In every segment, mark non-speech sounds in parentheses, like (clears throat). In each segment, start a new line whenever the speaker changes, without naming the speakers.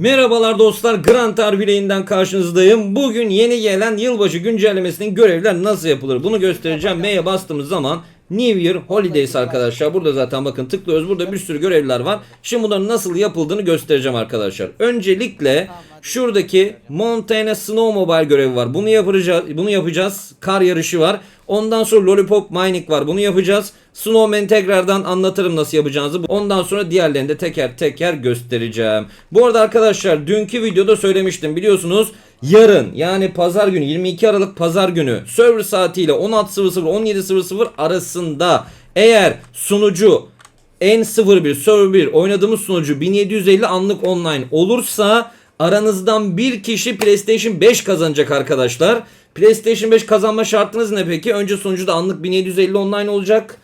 Merhabalar dostlar Grand Arbire'inden karşınızdayım. Bugün yeni gelen yılbaşı güncellemesinin görevler nasıl yapılır bunu göstereceğim. M'ye bastığımız zaman New Year Holidays arkadaşlar. Burada zaten bakın tıklıyoruz. Burada bir sürü görevler var. Şimdi bunların nasıl yapıldığını göstereceğim arkadaşlar. Öncelikle şuradaki Montana Snowmobile görevi var. Bunu yapacağız. Bunu yapacağız. Kar yarışı var. Ondan sonra Lollipop Mining var. Bunu yapacağız. Snowman tekrardan anlatırım nasıl yapacağınızı. Ondan sonra diğerlerini de teker teker göstereceğim. Bu arada arkadaşlar dünkü videoda söylemiştim biliyorsunuz. Yarın yani pazar günü 22 Aralık pazar günü server saatiyle 16.00 17.00 arasında eğer sunucu N01 server 1 oynadığımız sunucu 1750 anlık online olursa aranızdan bir kişi PlayStation 5 kazanacak arkadaşlar. PlayStation 5 kazanma şartınız ne peki? Önce sunucuda anlık 1750 online olacak.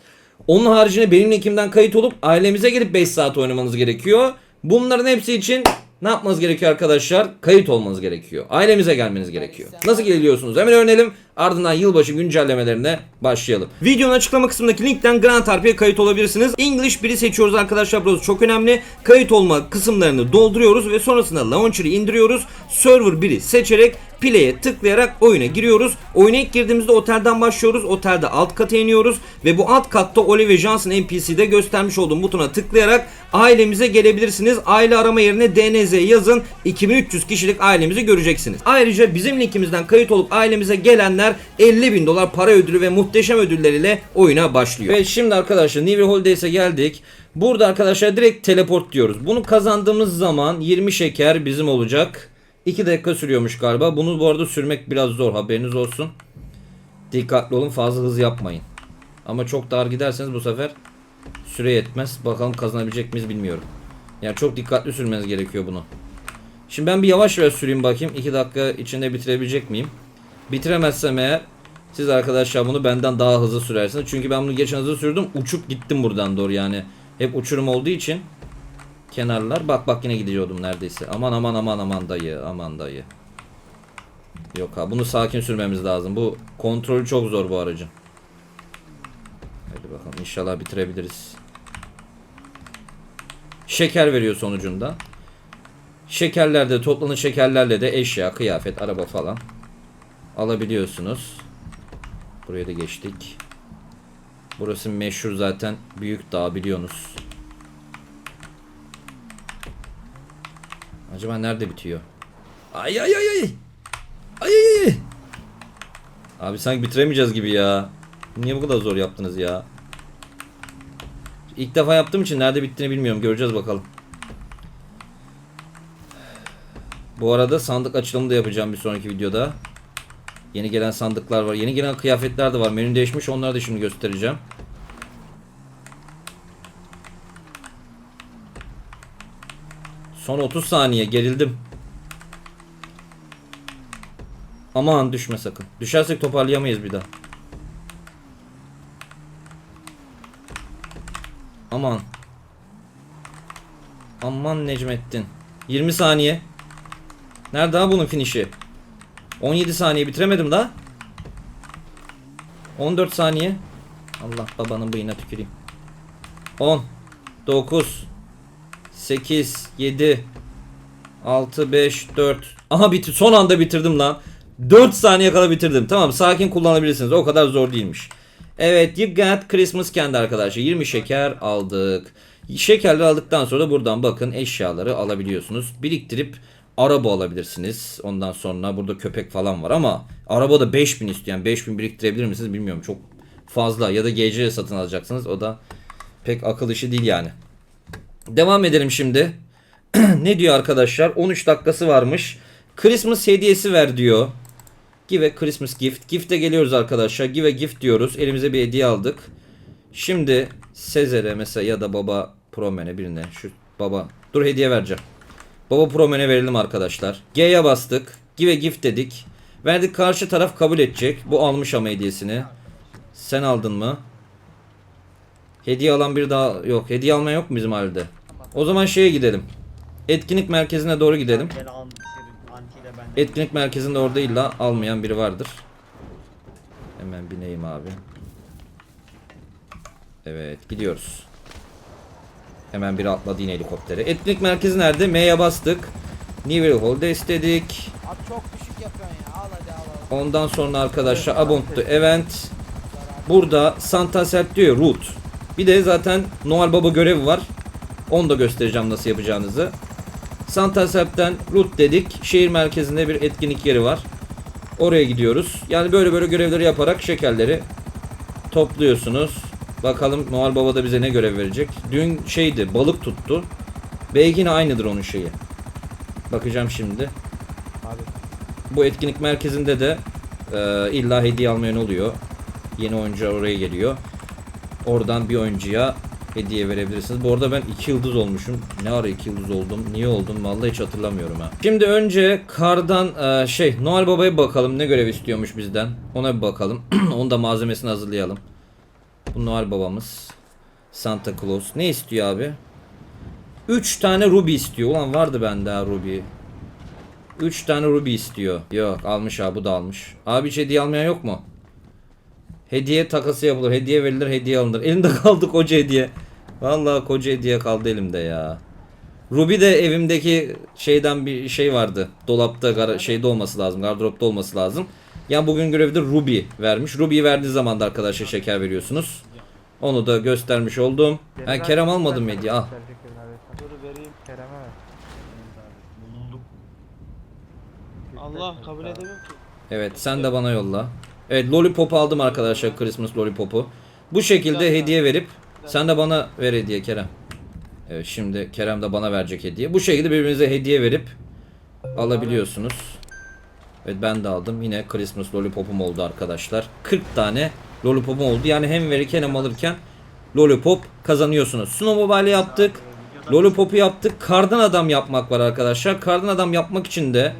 Onun haricinde benim linkimden kayıt olup ailemize gelip 5 saat oynamanız gerekiyor. Bunların hepsi için ne yapmanız gerekiyor arkadaşlar? Kayıt olmanız gerekiyor. Ailemize gelmeniz gerekiyor. Nasıl geliyorsunuz? Hemen öğrenelim. Ardından yılbaşı güncellemelerine başlayalım. Videonun açıklama kısmındaki linkten Grand Harpy'e kayıt olabilirsiniz. English 1'i seçiyoruz arkadaşlar. Burası çok önemli. Kayıt olma kısımlarını dolduruyoruz ve sonrasında launcher'ı indiriyoruz. Server 1'i seçerek play'e tıklayarak oyuna giriyoruz. Oyuna ilk girdiğimizde otelden başlıyoruz. Otelde alt kata iniyoruz ve bu alt katta Oliver Johnson NPC'de göstermiş olduğum butona tıklayarak ailemize gelebilirsiniz. Aile arama yerine DNZ yazın. 2300 kişilik ailemizi göreceksiniz. Ayrıca bizim linkimizden kayıt olup ailemize gelenler 50 bin dolar para ödülü ve muhteşem ödülleriyle oyuna başlıyor. Ve şimdi arkadaşlar New Holidays'e geldik. Burada arkadaşlar direkt teleport diyoruz. Bunu kazandığımız zaman 20 şeker bizim olacak. 2 dakika sürüyormuş galiba. Bunu bu arada sürmek biraz zor haberiniz olsun. Dikkatli olun fazla hız yapmayın. Ama çok dar giderseniz bu sefer süre yetmez. Bakalım kazanabilecek miyiz bilmiyorum. Yani çok dikkatli sürmeniz gerekiyor bunu. Şimdi ben bir yavaş yavaş süreyim bakayım. 2 dakika içinde bitirebilecek miyim? Bitiremezsem eğer siz arkadaşlar bunu benden daha hızlı sürersiniz. Çünkü ben bunu geçen hızlı sürdüm. Uçup gittim buradan doğru yani. Hep uçurum olduğu için kenarlar. Bak bak yine gidiyordum neredeyse. Aman aman aman aman dayı. Aman dayı. Yok ha bunu sakin sürmemiz lazım. Bu kontrolü çok zor bu aracın. Hadi bakalım inşallah bitirebiliriz. Şeker veriyor sonucunda. Şekerlerde toplanın şekerlerle de eşya, kıyafet, araba falan alabiliyorsunuz. Buraya da geçtik. Burası meşhur zaten büyük dağ biliyorsunuz. Acaba nerede bitiyor? Ay ay ay ay. Ay ay ay. Abi sanki bitiremeyeceğiz gibi ya. Niye bu kadar zor yaptınız ya? İlk defa yaptığım için nerede bittiğini bilmiyorum. Göreceğiz bakalım. Bu arada sandık açılımı da yapacağım bir sonraki videoda. Yeni gelen sandıklar var. Yeni gelen kıyafetler de var. Menü değişmiş. Onları da şimdi göstereceğim. Son 30 saniye gerildim. Aman düşme sakın. Düşersek toparlayamayız bir daha. Aman. Aman Necmettin. 20 saniye. Nerede ha bunun finişi? 17 saniye bitiremedim daha. 14 saniye. Allah babanın bıyığına tüküreyim. 10 9 8 7 6 5 4 Aha bitti. Son anda bitirdim lan. 4 saniye kala bitirdim. Tamam sakin kullanabilirsiniz. O kadar zor değilmiş. Evet you got Christmas candy arkadaşlar. 20 şeker aldık. Şekerleri aldıktan sonra da buradan bakın eşyaları alabiliyorsunuz. Biriktirip araba alabilirsiniz. Ondan sonra burada köpek falan var ama araba da 5000 isteyen 5000 biriktirebilir misiniz bilmiyorum. Çok fazla ya da GC satın alacaksınız. O da pek akıl işi değil yani. Devam edelim şimdi. (clears throat) ne diyor arkadaşlar? 13 dakikası varmış. Christmas hediyesi ver diyor. Give a Christmas gift. Gift'e geliyoruz arkadaşlar. Give a gift diyoruz. Elimize bir hediye aldık. Şimdi Sezer'e mesela ya da baba Promen'e birine şu baba dur hediye vereceğim. Baba Promen'e verelim arkadaşlar. G'ye bastık. Give a gift dedik. Verdik karşı taraf kabul edecek. Bu almış ama hediyesini. Sen aldın mı? Hediye alan bir daha yok. Hediye almayan yok mu bizim halde? O zaman şeye gidelim. Etkinlik merkezine doğru gidelim. Etkinlik merkezinde orada illa almayan biri vardır. Hemen bineyim abi. Evet gidiyoruz. Hemen biri atladı yine helikoptere. Etkinlik merkezi nerede? M'ye bastık. New Year Holidays dedik.
Abi çok düşük yapıyorsun ya. Al hadi al al.
Ondan sonra arkadaşlar the Event. Burada Santa Set diyor Root. Bir de zaten Noel Baba görevi var. Onu da göstereceğim nasıl yapacağınızı. Santa Sep'ten Root dedik. Şehir merkezinde bir etkinlik yeri var. Oraya gidiyoruz. Yani böyle böyle görevleri yaparak şekerleri topluyorsunuz. Bakalım Noel Baba da bize ne görev verecek. Dün şeydi balık tuttu. Belki yine aynıdır onun şeyi. Bakacağım şimdi.
Abi.
Bu etkinlik merkezinde de e, illa hediye almayan oluyor. Yeni oyuncular oraya geliyor. Oradan bir oyuncuya hediye verebilirsiniz. Bu arada ben 2 yıldız olmuşum. Ne ara 2 yıldız oldum? Niye oldum? Vallahi hiç hatırlamıyorum ha. Şimdi önce kardan e, şey Noel Baba'ya bakalım ne görev istiyormuş bizden. Ona bir bakalım. (clears throat) Onun da malzemesini hazırlayalım. Bu Noel Babamız. Santa Claus. Ne istiyor abi? 3 tane ruby istiyor. Ulan vardı bende ha ruby. 3 tane ruby istiyor. Yok almış abi bu da almış. Abi hiç hediye almayan yok mu? Hediye takası yapılır. Hediye verilir hediye alınır. Elimde kaldı koca hediye. Vallahi koca hediye kaldı elimde ya. Ruby de evimdeki şeyden bir şey vardı. Dolapta gar- şeyde olması lazım. Gardıropta olması lazım. Yani bugün görevde Ruby vermiş. Ruby'yi verdiği zaman da arkadaşlar şeker veriyorsunuz. Onu da göstermiş oldum. Ha, Kerem almadım mı hediye? Al.
Dur vereyim Kerem'e ver.
Bulunduk.
Allah kabul edemiyorum ki.
Evet sen de bana yolla. Evet lollipop aldım arkadaşlar Christmas lollipop'u. Bu şekilde hediye verip sen de bana ver hediye Kerem. Evet şimdi Kerem de bana verecek hediye. Bu şekilde birbirinize hediye verip alabiliyorsunuz. Evet ben de aldım. Yine Christmas lollipop'um oldu arkadaşlar. 40 tane lollipop'um oldu. Yani hem verirken hem alırken lollipop kazanıyorsunuz. Snowmobile yaptık. Lollipop'u yaptık. Kardan adam yapmak var arkadaşlar. Kardan adam yapmak için de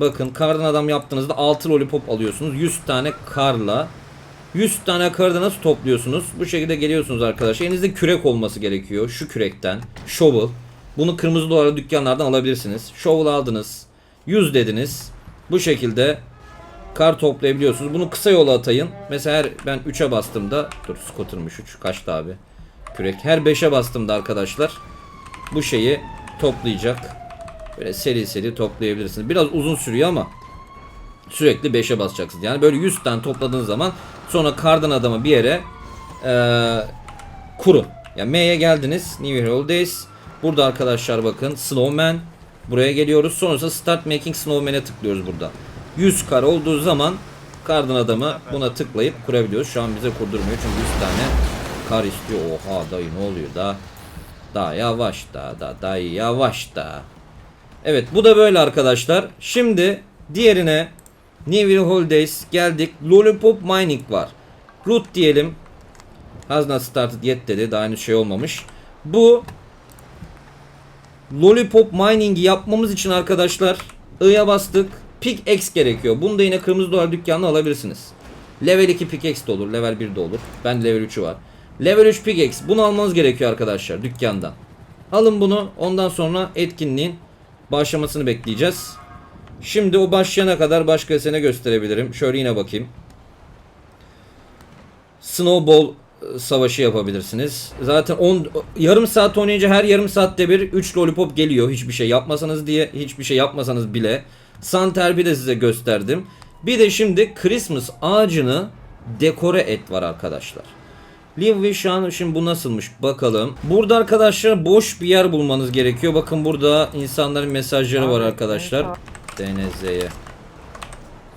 bakın kardan adam yaptığınızda 6 lollipop alıyorsunuz. 100 tane karla 100 tane karda nasıl topluyorsunuz? Bu şekilde geliyorsunuz arkadaşlar. Elinizde kürek olması gerekiyor. Şu kürekten. Shovel. Bunu kırmızı dolara dükkanlardan alabilirsiniz. Shovel aldınız. 100 dediniz. Bu şekilde kar toplayabiliyorsunuz. Bunu kısa yola atayın. Mesela ben 3'e bastığımda dur scooter'mış 3 kaçtı abi. Kürek. Her 5'e bastığımda arkadaşlar bu şeyi toplayacak. Böyle seri seri toplayabilirsiniz. Biraz uzun sürüyor ama sürekli 5'e basacaksınız. Yani böyle 100 tane topladığınız zaman sonra kardan adamı bir yere eee kurun. Yani M'ye geldiniz. New Year Holidays. Burada arkadaşlar bakın Snowman. Buraya geliyoruz. Sonrasında Start Making Snowman'e tıklıyoruz burada. 100 kar olduğu zaman kardan adamı buna tıklayıp kurabiliyoruz. Şu an bize kurdurmuyor çünkü 100 tane kar istiyor. Oha dayı ne oluyor da? Daha yavaş da da dayı yavaş da. Evet bu da böyle arkadaşlar. Şimdi diğerine New Year Holidays geldik. Lollipop Mining var. Root diyelim. Has not started yet dedi. Daha henüz şey olmamış. Bu Lollipop Mining'i yapmamız için arkadaşlar I'ya bastık. Pickaxe gerekiyor. Bunu da yine kırmızı dolar dükkanına alabilirsiniz. Level 2 pickaxe de olur. Level 1 de olur. Ben level 3'ü var. Level 3 pickaxe. Bunu almanız gerekiyor arkadaşlar dükkandan. Alın bunu. Ondan sonra etkinliğin başlamasını bekleyeceğiz. Şimdi o başlayana kadar başka sene gösterebilirim. Şöyle yine bakayım. Snowball e, savaşı yapabilirsiniz. Zaten 10 yarım saat oynayınca her yarım saatte bir 3 lollipop geliyor. Hiçbir şey yapmasanız diye hiçbir şey yapmasanız bile. Santerbi de size gösterdim. Bir de şimdi Christmas ağacını dekore et var arkadaşlar. Live şu an şimdi bu nasılmış bakalım. Burada arkadaşlar boş bir yer bulmanız gerekiyor. Bakın burada insanların mesajları var arkadaşlar. DNZ'ye.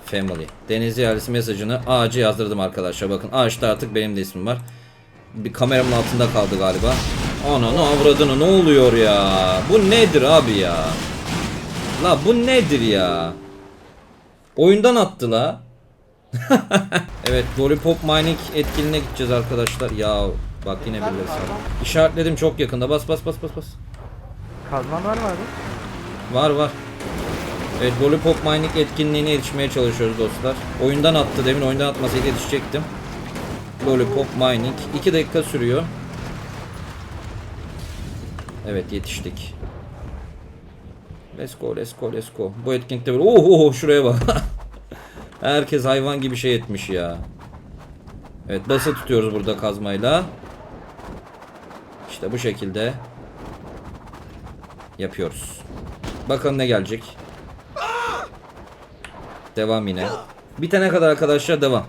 Family. DNZ ailesi mesajını ağaca yazdırdım arkadaşlar. Bakın ağaçta artık benim de ismim var. Bir kameramın altında kaldı galiba. Ananı avradını ne oluyor ya? Bu nedir abi ya? La bu nedir ya? Oyundan attı la. (laughs) evet Lollipop Mining etkinliğine gideceğiz arkadaşlar. Ya bak yine birileri. İşaretledim çok yakında. Bas bas bas bas bas.
Kazman var mı abi?
Var var. Evet Lollipop Mining etkinliğine yetişmeye çalışıyoruz dostlar. Oyundan attı demin oyundan atmasaydı yetişecektim. Lollipop Mining 2 dakika sürüyor. Evet yetiştik. Let's go let's go let's go. Bu etkinlikte böyle oh, oh şuraya bak. (laughs) Herkes hayvan gibi şey etmiş ya. Evet bası tutuyoruz burada kazmayla. İşte bu şekilde yapıyoruz. Bakalım ne gelecek. Devam yine. Bitene kadar arkadaşlar devam.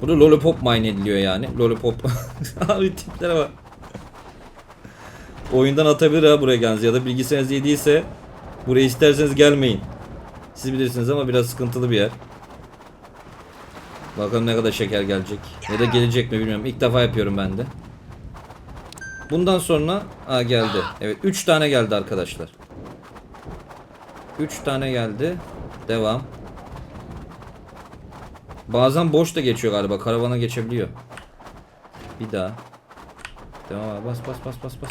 Burada lollipop mine ediliyor yani. Lollipop. (laughs) Abi tiplere bak. Oyundan atabilir ha buraya geliniz ya da bilgisayarınız yediyse buraya isterseniz gelmeyin. Siz bilirsiniz ama biraz sıkıntılı bir yer. Bakalım ne kadar şeker gelecek. Ya da gelecek mi bilmiyorum. İlk defa yapıyorum ben de. Bundan sonra Aa geldi. Evet 3 tane geldi arkadaşlar. 3 tane geldi. Devam. Bazen boş da geçiyor galiba. Karavana geçebiliyor. Bir daha. Devam abi. Bas bas bas bas bas.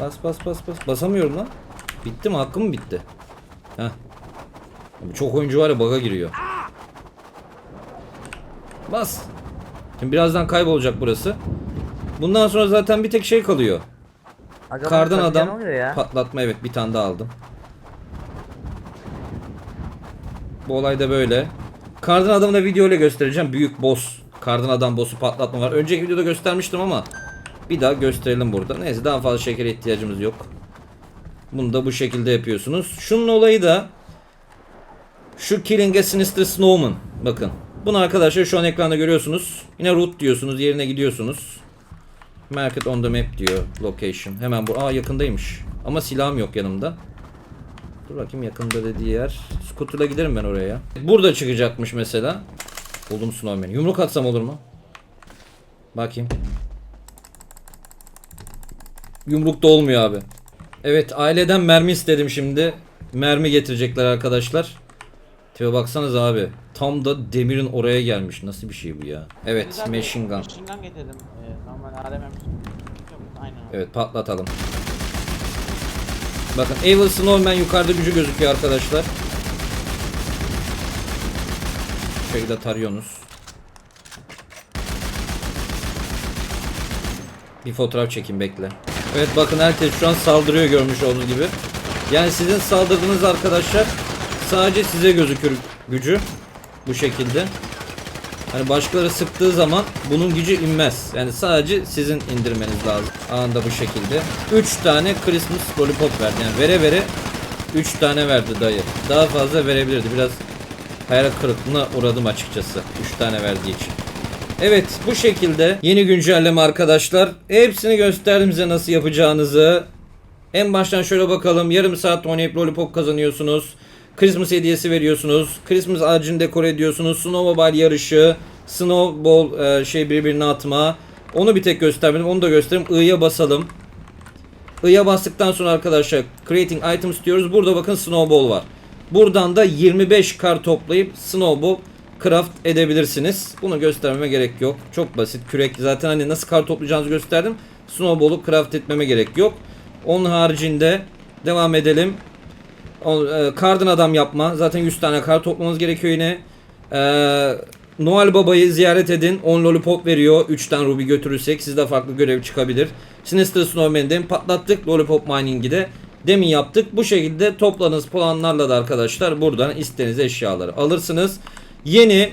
Bas bas bas bas. Basamıyorum lan. Bitti mi? Hakkım mı bitti? Heh. Çok oyuncu var ya baga giriyor. Bas. Şimdi birazdan kaybolacak burası. Bundan sonra zaten bir tek şey kalıyor.
Acaba
Kardan adam
ya?
patlatma evet bir tane daha aldım. Bu olay da böyle. Kardan adamı da video ile göstereceğim. Büyük boss. Kardan adam boss'u patlatma var. Önceki videoda göstermiştim ama bir daha gösterelim burada. Neyse daha fazla şekere ihtiyacımız yok. Bunu da bu şekilde yapıyorsunuz. Şunun olayı da şu Killing a Sinister Snowman. Bakın. Bunu arkadaşlar şu an ekranda görüyorsunuz. Yine root diyorsunuz. Yerine gidiyorsunuz. Market on the map diyor. Location. Hemen bu. Aa yakındaymış. Ama silahım yok yanımda. Dur bakayım yakında dediği yer. Scooter'la giderim ben oraya ya. Burada çıkacakmış mesela. Buldum Snowman'i. Yumruk atsam olur mu? Bakayım. Yumruk da olmuyor abi. Evet aileden mermi istedim şimdi. Mermi getirecekler arkadaşlar. Tipe baksanız abi. Tam da demirin oraya gelmiş. Nasıl bir şey bu ya? Evet
Güzel bir
machine gun.
Machine gun getirdim. Ee, normal ARM Aynen.
Evet patlatalım. Bakın Evil Snowman yukarıda gücü gözüküyor arkadaşlar. Şekilde tarıyorsunuz. Bir fotoğraf çekin bekle. Evet bakın herkes şu an saldırıyor görmüş olduğunuz gibi. Yani sizin saldırdığınız arkadaşlar sadece size gözükür gücü. Bu şekilde. Hani başkaları sıktığı zaman bunun gücü inmez. Yani sadece sizin indirmeniz lazım. Anında bu şekilde. 3 tane Christmas lollipop verdi. Yani vere vere 3 tane verdi dayı. Daha fazla verebilirdi. Biraz hayal kırıklığına uğradım açıkçası. 3 tane verdiği için. Evet bu şekilde yeni güncelleme arkadaşlar. Hepsini gösterdim size nasıl yapacağınızı. En baştan şöyle bakalım. Yarım saat oynayıp lollipop kazanıyorsunuz. Christmas hediyesi veriyorsunuz. Christmas ağacını dekore ediyorsunuz. Snowball yarışı. Snowball e, şey birbirine atma. Onu bir tek göstermedim. Onu da göstereyim. I'ya basalım. I'ya bastıktan sonra arkadaşlar creating items diyoruz. Burada bakın snowball var. Buradan da 25 kar toplayıp snowball craft edebilirsiniz. Bunu göstermeme gerek yok. Çok basit. Kürek zaten hani nasıl kar toplayacağınızı gösterdim. Snowball'u craft etmeme gerek yok. Onun haricinde devam edelim. E, kardan adam yapma. Zaten 100 tane kar toplamanız gerekiyor yine. E, Noel Baba'yı ziyaret edin. 10 lollipop veriyor. 3 tane ruby götürürsek sizde farklı görev çıkabilir. Sinister Snowman'den patlattık. Lollipop mining'i de demin yaptık. Bu şekilde topladığınız puanlarla da arkadaşlar buradan istediğiniz eşyaları alırsınız. Yeni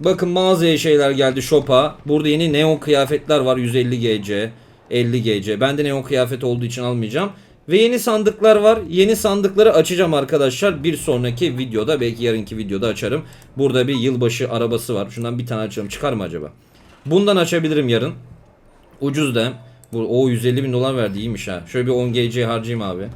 bakın mağazaya şeyler geldi shop'a. Burada yeni neon kıyafetler var 150 GC, 50 GC. Ben de neon kıyafet olduğu için almayacağım. Ve yeni sandıklar var. Yeni sandıkları açacağım arkadaşlar. Bir sonraki videoda belki yarınki videoda açarım. Burada bir yılbaşı arabası var. Şundan bir tane açalım. Çıkar mı acaba? Bundan açabilirim yarın. Ucuz da. Bu o 150 bin dolar verdi iyiymiş ha. Şöyle bir 10 GC harcayayım abi.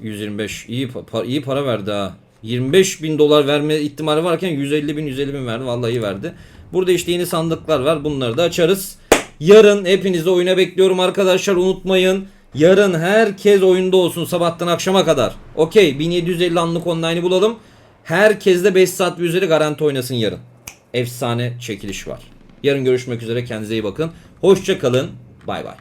125 iyi pa- iyi para verdi ha. 25 bin dolar verme ihtimali varken 150 bin 150 bin verdi. Vallahi iyi verdi. Burada işte yeni sandıklar var. Bunları da açarız. Yarın hepinizi oyuna bekliyorum arkadaşlar. Unutmayın. Yarın herkes oyunda olsun sabahtan akşama kadar. Okey 1750 anlık online'ı bulalım. Herkes de 5 saat ve üzeri garanti oynasın yarın. Efsane çekiliş var. Yarın görüşmek üzere kendinize iyi bakın. Hoşça kalın. Bay bay.